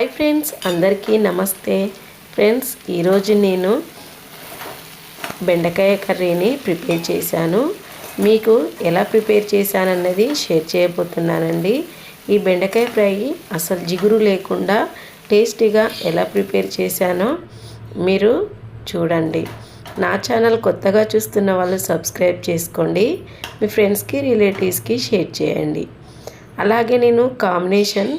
Hi friends అందరికీ నమస్తే. Friends ఈరోజు నేను బెండకాయ కర్రీని ప్రిపేర్ చేశాను. మీకు ఎలా ప్రిపేర్ చేశానన్నది షేర్ చేయబోతున్నానండి. ఈ బెండకాయ ఫ్రై అసలు జిగురు లేకుండా టేస్టీగా ఎలా ప్రిపేర్ చేశానో మీరు చూడండి. నా ఛానల్ కొత్తగా చూస్తున్న వాళ్ళు సబ్స్క్రైబ్ చేసుకోండి. మీ ఫ్రెండ్స్కి రిలేటివ్స్కి షేర్ చేయండి. అలాగే నేను కాంబినేషన్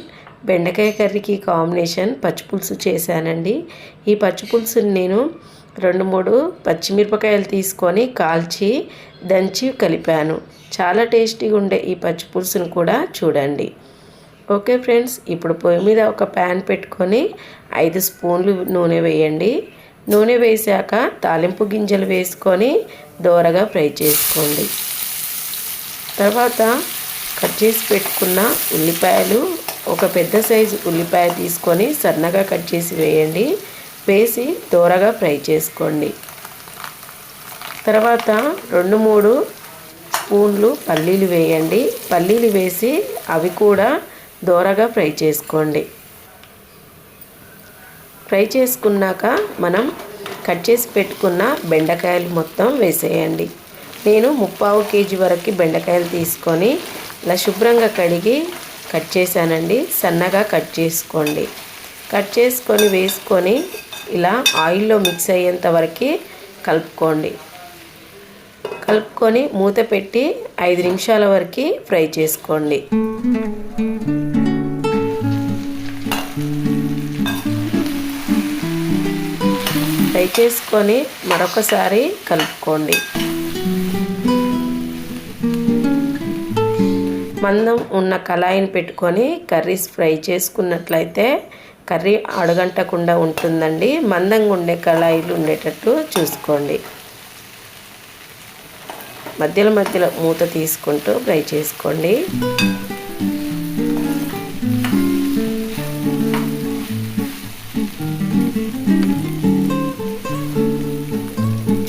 బెండకాయ కర్రీకి కాంబినేషన్ పచ్చిపులుసు చేశానండి. ఈ పచ్చిపులుసుని నేను రెండు మూడు పచ్చిమిరపకాయలు తీసుకొని కాల్చి దంచి కలిపాను. చాలా టేస్టీగా ఉండే ఈ పచ్చిపులుసును కూడా చూడండి. ఓకే ఫ్రెండ్స్ ఇప్పుడు పొయ్యి మీద ఒక ప్యాన్ పెట్టుకొని ఐదు స్పూన్లు నూనె వేయండి. నూనె వేసాక తాలింపు గింజలు వేసుకొని దోరగా ఫ్రై చేసుకోండి. తర్వాత కట్ చేసి పెట్టుకున్న ఉల్లిపాయలు ఒక పెద్ద సైజు ఉల్లిపాయ తీసుకొని సన్నగా కట్ చేసి వేయండి. వేసి దోరగా ఫ్రై చేసుకోండి. తర్వాత రెండు మూడు స్పూన్లు పల్లీలు వేయండి. పల్లీలు వేసి అవి కూడా దోరగా ఫ్రై చేసుకోండి. ఫ్రై చేసుకున్నాక మనం కట్ చేసి పెట్టుకున్న బెండకాయలు మొత్తం వేసేయండి. నేను ముప్పావు కేజీ వరకు బెండకాయలు తీసుకొని ఇలా శుభ్రంగా కడిగి కట్ చేశానండి. సన్నగా కట్ చేసుకోండి. కట్ చేసుకొని వేసుకొని ఇలా ఆయిల్లో మిక్స్ అయ్యేంత వరకు కలుపుకోండి. కలుపుకొని మూత పెట్టి ఐదు నిమిషాల వరకు ఫ్రై చేసుకోండి. ఫ్రై చేసుకొని మరొకసారి కలుపుకోండి. మందం ఉన్న కళాయిని పెట్టుకొని కర్రీస్ ఫ్రై చేసుకున్నట్లయితే కర్రీ అడగంటకుండా ఉంటుందండి. మందంగా ఉండే కళాయిలు ఉండేటట్టు చూసుకోండి. మధ్యలో మధ్యలో మూత తీసుకుంటూ ఫ్రై చేసుకోండి.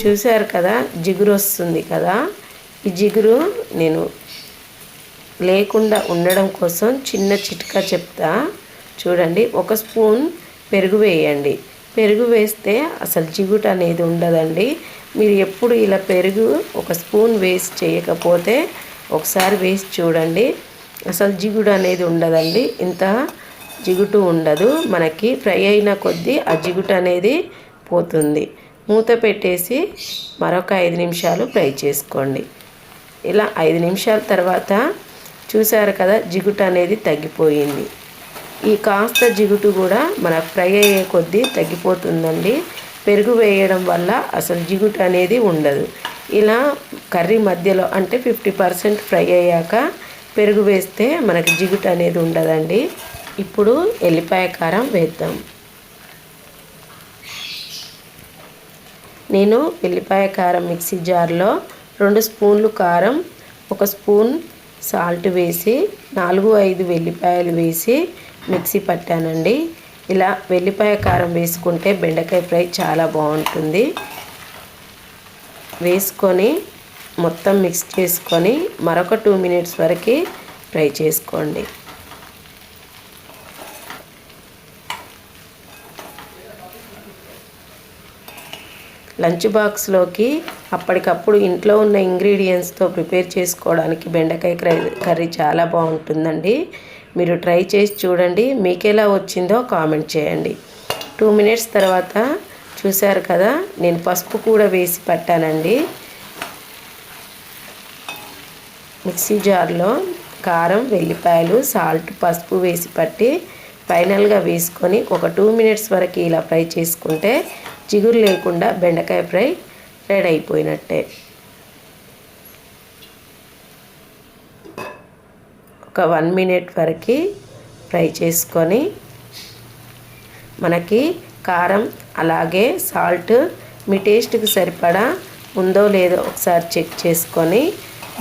చూశారు కదా? జిగురు వస్తుంది కదా? ఈ జిగురు నేను లేకుండా ఉండడం కోసం చిన్న చిట్కా చెప్తా. చూడండి ఒక స్పూన్ పెరుగు వేయండి. పెరుగు వేస్తే అసలు జిగుట అనేది ఉండదండి. మీరు ఎప్పుడు ఇలా పెరుగు ఒక స్పూన్ వేస్ట్ చేయకపోతే ఒకసారి వేసి చూడండి. అసలు జిగుడు అనేది ఉండదండి. ఇంత జిగుటు ఉండదు. మనకి ఫ్రై అయిన కొద్దీ ఆ జిగుటు అనేది పోతుంది. మూత పెట్టేసి మరొక ఐదు నిమిషాలు ఫ్రై చేసుకోండి. ఇలా ఐదు నిమిషాల తర్వాత చూసారు కదా జిగుటు అనేది తగ్గిపోయింది. ఈ కాస్త జిగుటు కూడా మన ఫ్రై అయ్యే కొద్దీ తగ్గిపోతుందండి. పెరుగు వేయడం వల్ల అసలు జిగుటు అనేది ఉండదు. ఇలా కర్రీ మధ్యలో అంటే ఫిఫ్టీ పర్సెంట్ ఫ్రై అయ్యాక పెరుగు వేస్తే మనకి జిగుటు అనేది ఉండదండి. ఇప్పుడు ఎల్లిపాయ కారం వేద్దాం. నేను ఎల్లిపాయ కారం మిక్సీ జార్లో రెండు స్పూన్లు కారం ఒక స్పూన్ సాల్ట్ వేసి నాలుగు ఐదు వెల్లిపాయలు వేసి మిక్సీ పట్టానండి. ఇలా వెల్లిపాయ కారం వేసుకుంటే బెండకాయ ఫ్రై చాలా బాగుంటుంది. వేసుకొని మొత్తం మిక్స్ చేసుకొని మరొక టూ మినిట్స్ వరకు ఫ్రై చేసుకోండి. లంచ్ బాక్స్లోకి అప్పటికప్పుడు ఇంట్లో ఉన్న ఇంగ్రీడియంట్స్తో ప్రిపేర్ చేసుకోవడానికి బెండకాయ కర్రీ చాలా బాగుంటుందండి. మీరు ట్రై చేసి చూడండి. మీకు ఎలా వచ్చిందో కామెంట్ చేయండి. టూ మినిట్స్ తర్వాత చూశారు కదా నేను పసుపు కూడా వేసి పట్టానండి. మిక్సీ జార్లో కారం వెల్లిపాయలు సాల్ట్ పసుపు వేసి పట్టి ఫైనల్గా వేసుకొని ఒక టూ మినిట్స్ వరకు ఇలా ఫ్రై చేసుకుంటే చిగురు లేకుండా బెండకాయ ఫ్రై రెడీ అయిపోయినట్టే. ఒక వన్ మినిట్ వరకు ఫ్రై చేసుకొని మనకి కారం అలాగే సాల్ట్ మీ టేస్ట్కి సరిపడా ఉందో లేదో ఒకసారి చెక్ చేసుకొని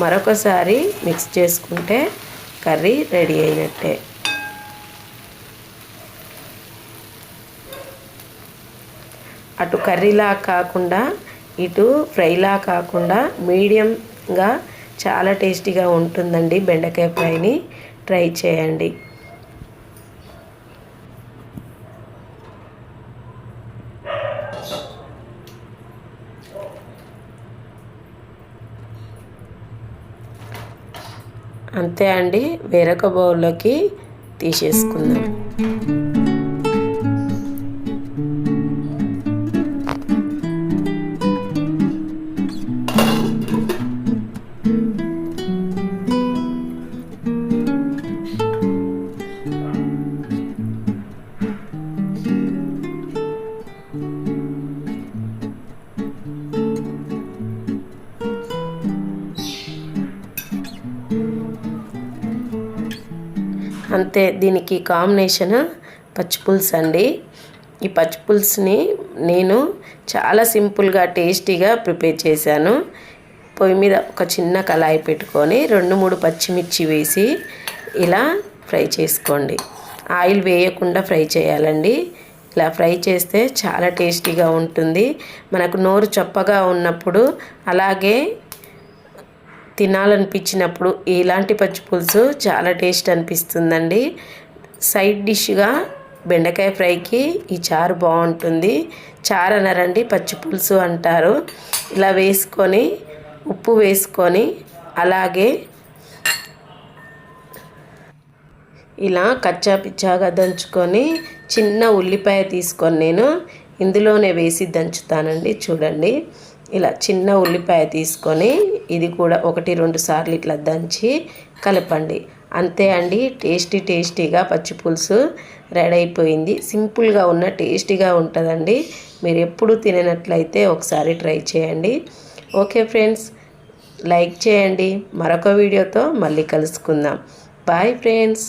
మరొకసారి మిక్స్ చేసుకుంటే కర్రీ రెడీ అయినట్టే. అటు కర్రీలా కాకుండా ఇటు ఫ్రైలా కాకుండా మీడియంగా చాలా టేస్టీగా ఉంటుందండి బెండకాయ ఫ్రైని. ట్రై చేయండి. అంతే అండి వేరొక బౌల్లోకి తీసేసుకుందాం. అంతే దీనికి కాంబినేషన్ పచ్చిపులుసు అండి. ఈ పచ్చిపులుసుని నేను చాలా సింపుల్గా టేస్టీగా ప్రిపేర్ చేశాను. పొయ్యి మీద ఒక చిన్న కళాయి పెట్టుకొని రెండు మూడు పచ్చిమిర్చి వేసి ఇలా ఫ్రై చేసుకోండి. ఆయిల్ వేయకుండా ఫ్రై చేయాలండి. ఇలా ఫ్రై చేస్తే చాలా టేస్టీగా ఉంటుంది. మనకు నోరు చప్పగా ఉన్నప్పుడు అలాగే తినాలనిపించినప్పుడు ఇలాంటి పచ్చి పులుసు చాలా టేస్ట్ అనిపిస్తుందండి. సైడ్ డిష్గా బెండకాయ ఫ్రైకి ఈ చారు బాగుంటుంది. చారు అనరండి పచ్చి పులుసు అంటారు. ఇలా వేసుకొని ఉప్పు వేసుకొని అలాగే ఇలా కచ్చా పిచ్చాగా దంచుకొని చిన్న ఉల్లిపాయ తీసుకొని నేను ఇందులోనే వేసి దంచుతానండి. చూడండి. ఇలా చిన్న ఉల్లిపాయ తీసుకొని ఇది కూడా ఒకటి రెండు సార్లు ఇట్లా దంచి కలపండి. అంతే అండి టేస్టీ టేస్టీగా పచ్చి పులుసు రెడీ అయిపోయింది. సింపుల్గా ఉన్న టేస్టీగా ఉంటుందండి. మీరు ఎప్పుడు తిననట్లయితే ఒకసారి ట్రై చేయండి. ఓకే ఫ్రెండ్స్ లైక్ చేయండి. మరొక వీడియోతో మళ్ళీ కలుసుకుందాం. Bye friends.